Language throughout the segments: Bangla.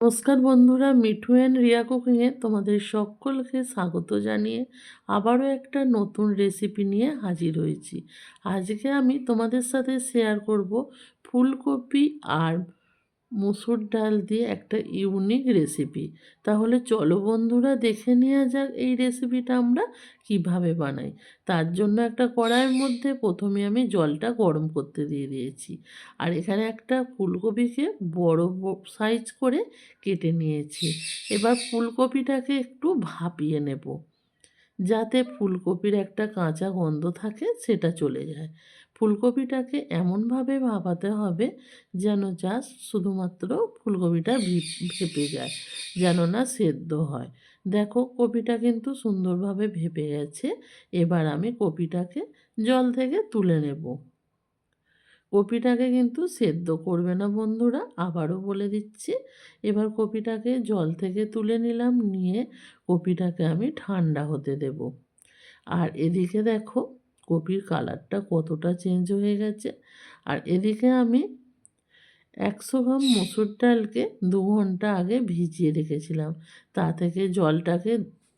নমস্কার বন্ধুরা, মিঠু অ্যান্ড রিয়া কুকিংয়ে তোমাদের সকলকে স্বাগত জানিয়ে আবারও একটা নতুন রেসিপি নিয়ে হাজির হয়েছি। আজকে আমি তোমাদের সাথে শেয়ার করব ফুলকপি আর মুসুর ডাল দিয়ে একটা ইউনিক রেসিপি তাহলে চলো বন্ধুরা, দেখে নেওয়া যাক এই রেসিপিটা আমরা কীভাবে বানাই। তার জন্য একটা কড়াইয়ের মধ্যে প্রথমে আমি জলটা গরম করতে দিয়ে দিয়েছি। আর এখানে একটা ফুলকপিকে বড় সাইজ করে কেটে নিয়েছি। এবার ফুলকপিটাকে একটু ভাপিয়ে নেব। যাতে ফুলকপির একটা কাঁচা গন্ধ থাকে, সেটা চলে যায়। ফুলকপিটাকে এমনভাবে ভাপাতে হবে যেন জাস্ট শুধুমাত্র ফুলকপিটা ভেপে যায়, যেন না সেদ্ধ হয়। দেখো, কপিটা কিন্তু সুন্দরভাবে ভেপে গেছে। এবার আমি কপিটাকে জল থেকে তুলে নেব। কপিটাকে কিন্তু সেদ্ধ করবে না বন্ধুরা, আবারও বলে দিচ্ছি। এবার কপিটাকে জল থেকে তুলে নিলাম, নিয়ে কপিটাকে আমি ঠান্ডা হতে দেব। আর এদিকে দেখো কপির কালারটা কতটা চেঞ্জ হয়ে গেছে। আর এদিকে আমি একশো গ্রাম মসুর ডালকে দু ঘণ্টা আগে ভিজিয়ে রেখেছিলাম। তা থেকে জলটাকে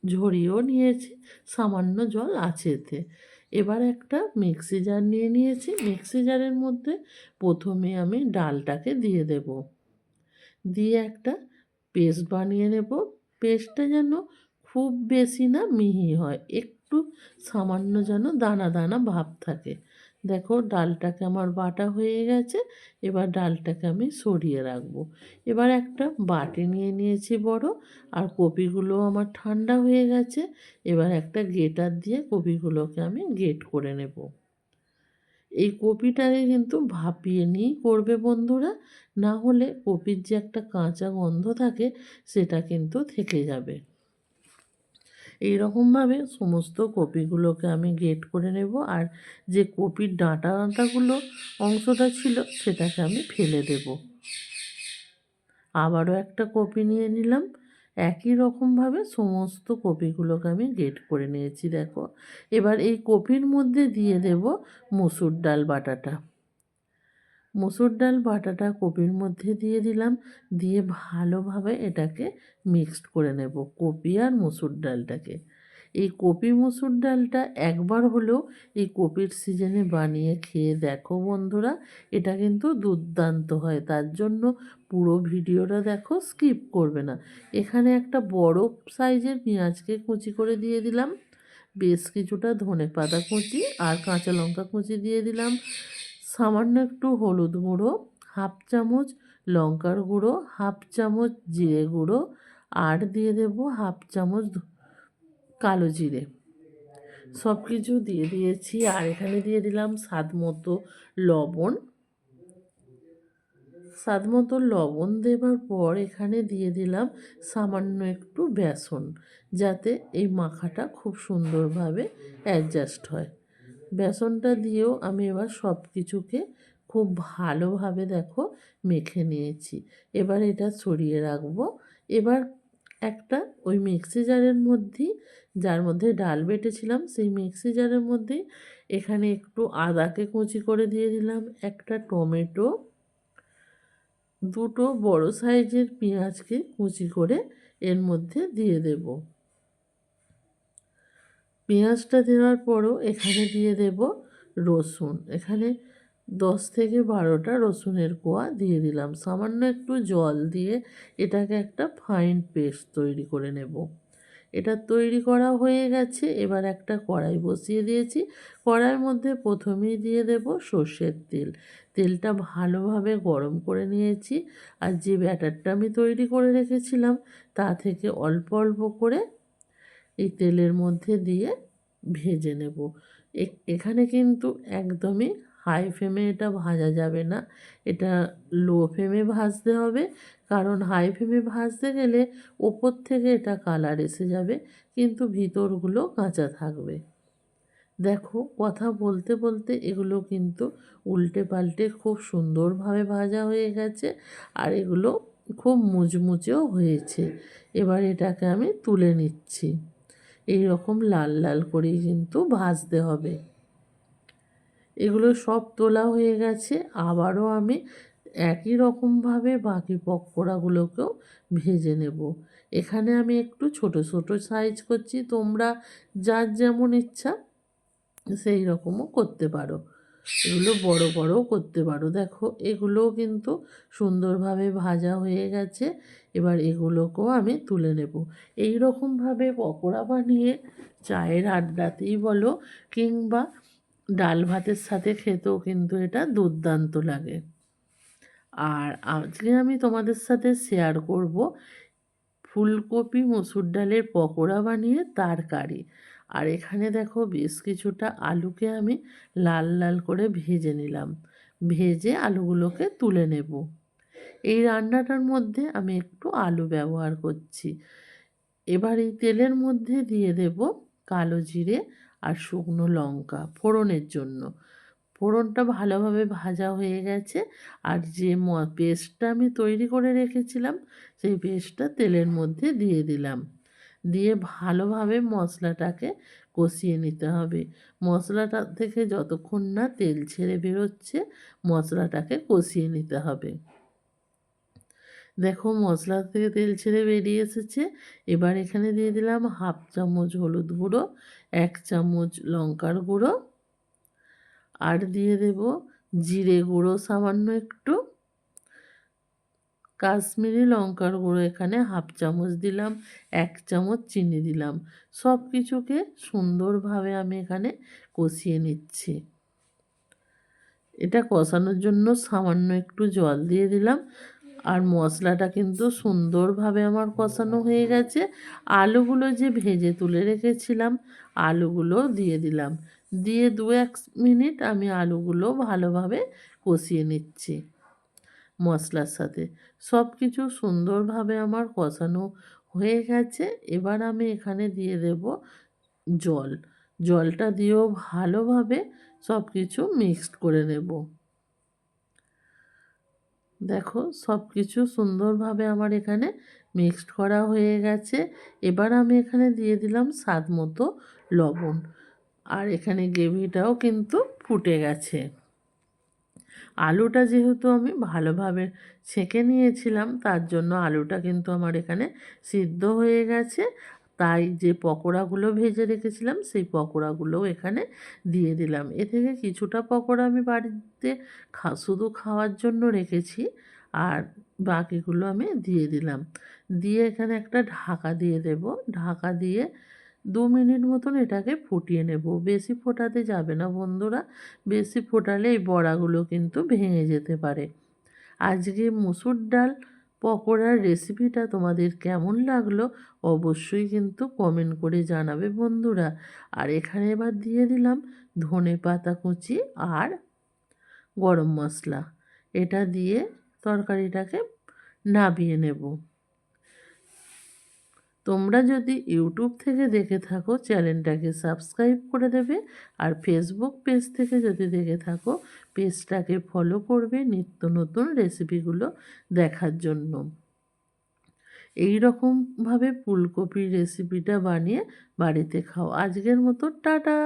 ঝরিয়েও নিয়েছি, সামান্য জল আছে এতে। এবার একটা মিক্সি জার নিয়ে নিয়েছি। মিক্সি জারের মধ্যে প্রথমে আমি ডালটাকে দিয়ে দেব। দিয়ে একটা পেস্ট বানিয়ে নেব। পেস্টটা যেন খুব বেশি না মিহি হয়, একটু সামান্য যেন দানা দানা ভাব থাকে। দেখো ডালটাকে আমার বাটা হয়ে গেছে, এবার ডালটাকে আমি সরিয়ে রাখব। এবার একটা বাটি নিয়ে নিয়েছি বড়, আর কপিগুলো আমার ঠান্ডা হয়ে গেছে, এবার একটা গেটার দিয়ে কপিগুলোকে আমি গেট করে নেব। এই কপিটাকে কিন্তু ভাপিয়ে নিয়েই করবে বন্ধুরা, না হলে কপির যে একটা কাঁচা গন্ধ থাকে, সেটা কিন্তু থেকে যাবে। এই রকমভাবে সমস্ত কপিগুলোকে আমি গেট করে নেব। আর যে কপির ডাঁটা ডাঁটাগুলো অংশটা ছিল, সেটাকে আমি ফেলে দেব। আবারও একটা কপি নিয়ে নিলাম। একই রকমভাবে সমস্ত কপিগুলোকে আমি গেট করে নিয়েছি, দেখো। এবার এই কপির মধ্যে দিয়ে দেব মুসুর ডাল বাটাটা। মুসুর ডাল, বাটাটা কপির মধ্যে দিয়ে দিলাম। দিয়ে ভালোভাবে এটাকে মিক্সড করে নেব, কপি আর মুসুর ডালটাকে। এই কপি মুসুর ডালটা একবার হলেও এই কপির সিজনে বানিয়ে খেয়ে দেখো বন্ধুরা, এটা কিন্তু দুর্দান্ত হয়। তার জন্য পুরো ভিডিওটা দেখো স্কিপ করবে না। এখানে একটা বড় সাইজের পেঁয়াজকে কুচি করে দিয়ে দিলাম। বেশ কিছুটা ধনে পাতা কুচি আর কাঁচা লঙ্কা কুচি দিয়ে দিলাম। সামান্য একটু হলুদ গুঁড়ো, হাফ চামচ লঙ্কার গুঁড়ো, হাফ চামচ জিরে গুঁড়ো আর দিয়ে দেব হাফ চামচ কালো জিরে। সব কিছু দিয়ে দিয়েছি আর এখানে দিয়ে দিলাম স্বাদ মতো লবণ। স্বাদ মতো লবণ দেবার পর এখানে দিয়ে দিলাম সামান্য একটু বেসন, যাতে এই মাখাটা খুব সুন্দরভাবে অ্যাডজাস্ট হয়। বেসনটা দিয়েও আমি এবার সব কিছুকে খুব ভালোভাবে দেখো মেখে নিয়েছি। এবার এটা ছড়িয়ে রাখব। এবার একটা ওই মিক্সি জারের মধ্যেই, যার মধ্যে ডাল বেটেছিলাম, সেই মিক্সি জারের মধ্যে এখানে একটু আদাকে কুচি করে দিয়ে দিলাম, একটা টমেটো, দুটো বড় সাইজের পেঁয়াজকে কুচি করে এর মধ্যে দিয়ে দেব। পেঁয়াজটা দেওয়ার পরও এখানে দিয়ে দেব রসুন। এখানে দশ থেকে বারোটা রসুনের কোয়া দিয়ে দিলাম। সামান্য একটু জল দিয়ে এটাকে একটা ফাইন পেস্ট তৈরি করে নেব। এটা তৈরি করা হয়ে গেছে। এবার একটা কড়াই বসিয়ে দিয়েছি। কড়াইয়ের মধ্যে প্রথমেই দিয়ে দেব সর্ষের তেল। তেলটা ভালোভাবে গরম করে নিয়েছি। আর যে ব্যাটারটা আমি তৈরি করে রেখেছিলাম, তা থেকে অল্প অল্প করে এই তেলের মধ্যে দিয়ে ভেজে নেব। এখানে কিন্তু একদমই হাই ফ্লেমে এটা ভাজা যাবে না। এটা লো ফ্লেমে ভাজতে হবে। কারণ হাই ফ্লেমে ভাজতে গেলে ওপর থেকে এটা কালার এসে যাবে, কিন্তু ভিতরগুলো কাঁচা থাকবে। দেখো, কথা বলতে বলতে এগুলো কিন্তু উল্টে পাল্টে খুব সুন্দরভাবে ভাজা হয়ে গেছে আর এগুলো খুব মুচমুচেও হয়েছে। এবার এটাকে আমি তুলে নিচ্ছি। এই রকম লাল লাল করেই কিন্তু ভাজতে হবে। এগুলো সব তোলা হয়ে গেছে। আবারও আমি একই রকমভাবে বাকি পকোড়াগুলোকেও ভেজে নেব। এখানে আমি একটু ছোট ছোট সাইজ করছি। তোমরা যার যেমন ইচ্ছা সেই রকমও করতে পারো। এগুলো বড় বড়ও করতে পারো। দেখো, এগুলোও কিন্তু সুন্দরভাবে ভাজা হয়ে গেছে। এবার এগুলোকেও আমি তুলে নেব। এই রকমভাবে পকোড়া বানিয়ে চায়ের আড্ডাতেই বলো কিংবা ডাল ভাতের সাথে খেতেও কিন্তু এটা দুর্দান্ত লাগে। আর আজকে আমি তোমাদের সাথে শেয়ার করব ফুলকপি, মসুর ডালের পকোড়া বানিয়ে, তরকারি। আর এখানে দেখো বেশ কিছুটা আলুকে আমি লাল লাল করে ভেজে নিলাম। ভেজে আলুগুলোকে তুলে নেব। এই রান্নাটার মধ্যে আমি একটু আলু ব্যবহার করছি। এবার এই তেলের মধ্যে দিয়ে দেব কালো জিরে আর শুকনো লঙ্কা ফোড়নের জন্য। ফোড়নটা ভালোভাবে ভাজা হয়ে গেছে আর যে পেস্টটা আমি তৈরি করে রেখেছিলাম সেই পেস্টটা তেলের মধ্যে দিয়ে দিলাম। দিয়ে ভালোভাবে মশলাটাকে কষিয়ে নিতে হবে। মশলাটা থেকে যতক্ষণ না তেল ছেড়ে বেরোচ্ছে, মশলাটাকে কষিয়ে নিতে হবে। দেখো মশলা থেকে তেল ছেড়ে বেরিয়ে এসেছে। এবার এখানে দিয়ে দিলাম হাফ চামচ হলুদ গুঁড়ো, এক চামচ লঙ্কার গুঁড়ো, আর দিয়ে দেব জিরে গুঁড়ো সামান্য একটু। কাশ্মীরি লঙ্কার গুঁড়ো এখানে হাফ চামচ দিলাম, এক চামচ চিনি দিলাম। সব কিছুকে সুন্দরভাবে আমি এখানে কষিয়ে নিচ্ছি। এটা কষানোর জন্য সামান্য একটু জল দিয়ে দিলাম। আর মশলাটা কিন্তু সুন্দরভাবে আমার কষানো হয়ে গেছে। আলুগুলো যে ভেজে তুলে রেখেছিলাম, আলুগুলো দিয়ে দিলাম। দিয়ে দু এক মিনিট আমি আলুগুলো ভালোভাবে কষিয়ে নিচ্ছি। মশলার সাথে। সব কিছু সুন্দরভাবে আমার কষানো হয়ে গেছে। এবার আমি এখানে দিয়ে দেব জল। জলটা দিয়েও ভালোভাবে সব কিছু মিক্সড করে নেব। দেখো সব কিছু সুন্দরভাবে আমার এখানে মিক্সড করা হয়ে গেছে। এবার আমি এখানে দিয়ে দিলাম স্বাদ মতো লবণ। আর এখানে গ্রেভিটাও কিন্তু ফুটে গেছে। আলুটা যেহেতু আমি ভালোভাবে ছেঁকে নিয়েছিলাম, তার জন্য আলুটা কিন্তু আমার এখানে সিদ্ধ হয়ে গেছে। তাই যে পকোড়াগুলো ভেজে রেখেছিলাম, সেই পকোড়াগুলোও এখানে দিয়ে দিলাম। এ থেকে কিছুটা পকোড়া আমি বাড়িতে খা, শুধু খাওয়ার জন্য রেখেছি আর বাকিগুলো আমি দিয়ে দিলাম। দিয়ে এখানে একটা ঢাকা দিয়ে দেব। ঢাকা দিয়ে দু মিনিট মতন এটাকে ফুটিয়ে নেব। বেশি ফোটাতে যাবে না বন্ধুরা, বেশি ফোটালে এই বড়াগুলো কিন্তু ভেঙে যেতে পারে। আজকে মুসুর ডাল পকোড়ার রেসিপিটা তোমাদের কেমন লাগল অবশ্যই কিন্তু কমেন্ট করে জানাবে বন্ধুরা। আর এখানে এবার দিয়ে দিলাম ধনে পাতা কুচি আর গরম মশলা। এটা দিয়ে তরকারিটাকে নাবিয়ে নেব। তোমরা যদি ইউটিউব থেকে দেখে থাকো, চ্যানেলটাকে সাবস্ক্রাইব করে দেবে আর ফেসবুক পেজ থেকে যদি দেখে থাকো, পেজটাকে ফলো করবে নিত্য নতুন রেসিপিগুলো দেখার জন্য। এই রকমভাবে ফুলকপির রেসিপিটা বানিয়ে বাড়িতে খাও। আজকের মতো, টাটা!